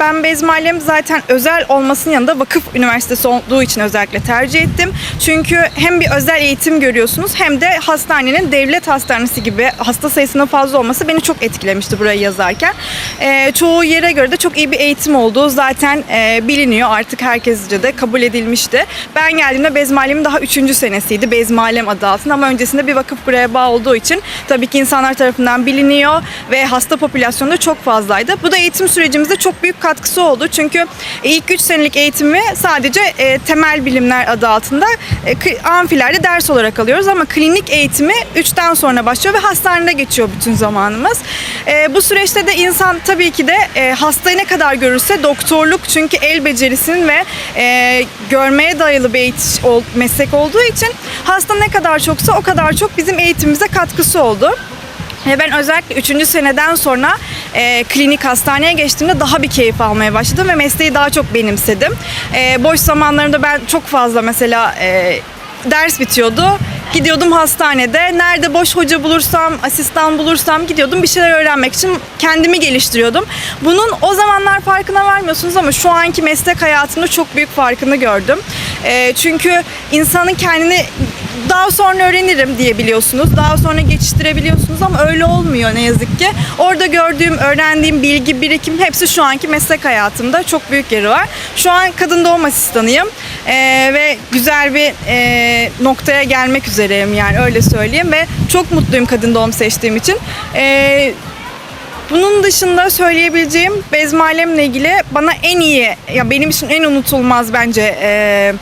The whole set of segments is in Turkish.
ben Bezmalem zaten özel olmasının yanında vakıf üniversitesi olduğu için özellikle tercih ettim. Çünkü hem bir özel eğitim görüyorsunuz hem de hastanenin devlet hastanesi gibi hasta sayısının fazla olması beni çok etkilemişti burayı yazarken. Ee, çoğu yere göre de çok iyi bir eğitim olduğu zaten e, biliniyor artık herkesce de kabul edilmişti. Ben geldiğimde Bezmalem'in daha 3. senesiydi Bezmalem adı altında ama öncesinde bir vakıf buraya bağlı olduğu için tabii ki insanlar tarafından biliniyor ve hasta popülasyonu da çok fazlaydı. Bu da eğitim sürecimize çok büyük katkısı oldu. Çünkü ilk 3 senelik eğitimi sadece e, temel bilimler adı altında e, amfilerde ders olarak alıyoruz ama klinik eğitimi 3'ten sonra başlıyor ve hastanede geçiyor bütün zamanımız. E, bu süreçte de insan tabii ki de e, hastayı ne kadar görürse doktorluk çünkü el becerisinin ve e, görmeye dayalı bir eğitiş, ol- meslek olduğu için hasta ne kadar çoksa o kadar çok bizim eğitimimize katkısı oldu. Ben özellikle 3. seneden sonra e, klinik hastaneye geçtiğimde daha bir keyif almaya başladım ve mesleği daha çok benimsedim. E, boş zamanlarımda ben çok fazla mesela e, ders bitiyordu. Gidiyordum hastanede. Nerede boş hoca bulursam, asistan bulursam gidiyordum bir şeyler öğrenmek için kendimi geliştiriyordum. Bunun o zamanlar farkına varmıyorsunuz ama şu anki meslek hayatımda çok büyük farkını gördüm. E, çünkü insanın kendini daha sonra öğrenirim diye biliyorsunuz. Daha sonra geçiştirebiliyorsunuz ama öyle olmuyor ne yazık ki. Orada gördüğüm, öğrendiğim bilgi, birikim hepsi şu anki meslek hayatımda çok büyük yeri var. Şu an kadın doğum asistanıyım Ee, ve güzel bir e, noktaya gelmek üzereyim yani öyle söyleyeyim ve çok mutluyum kadın doğum seçtiğim için. Ee, bunun dışında söyleyebileceğim bezmalemle ilgili bana en iyi, ya benim için en unutulmaz bence e,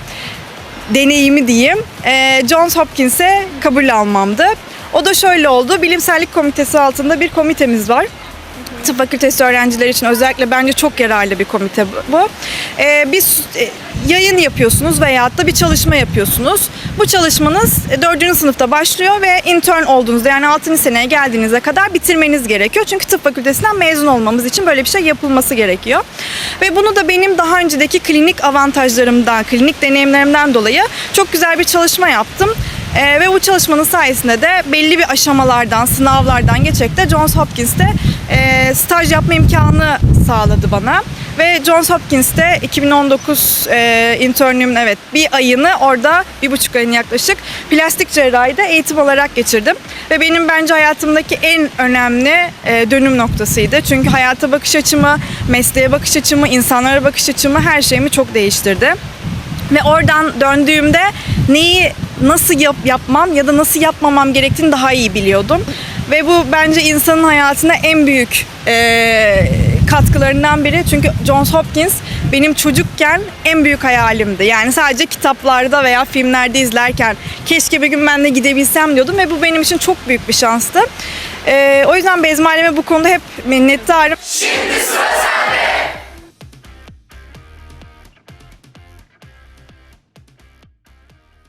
deneyimi diyeyim. E, Johns Hopkins'e kabul almamdı. O da şöyle oldu. Bilimsellik komitesi altında bir komitemiz var. Tıp fakültesi öğrencileri için özellikle bence çok yararlı bir komite bu. Ee, bir e, yayın yapıyorsunuz veyahut da bir çalışma yapıyorsunuz. Bu çalışmanız 4. sınıfta başlıyor ve intern olduğunuzda yani 6. seneye geldiğinize kadar bitirmeniz gerekiyor. Çünkü tıp fakültesinden mezun olmamız için böyle bir şey yapılması gerekiyor. Ve bunu da benim daha öncedeki klinik avantajlarımdan, klinik deneyimlerimden dolayı çok güzel bir çalışma yaptım. Ee, ve bu çalışmanın sayesinde de belli bir aşamalardan, sınavlardan geçerek de Johns Hopkins'te e, staj yapma imkanı sağladı bana. Ve Johns Hopkins'te 2019 e, internümün evet bir ayını orada, bir buçuk ayını yaklaşık plastik cerrahide eğitim olarak geçirdim. Ve benim bence hayatımdaki en önemli e, dönüm noktasıydı. Çünkü hayata bakış açımı, mesleğe bakış açımı, insanlara bakış açımı her şeyimi çok değiştirdi. Ve oradan döndüğümde neyi nasıl yap, yapmam ya da nasıl yapmamam gerektiğini daha iyi biliyordum. Ve bu bence insanın hayatına en büyük eee, katkılarından biri. Çünkü Johns Hopkins benim çocukken en büyük hayalimdi. Yani sadece kitaplarda veya filmlerde izlerken keşke bir gün ben de gidebilsem diyordum ve bu benim için çok büyük bir şanstı. Eee, o yüzden Bezmaleme bu konuda hep minnettarım. Şimdi sıra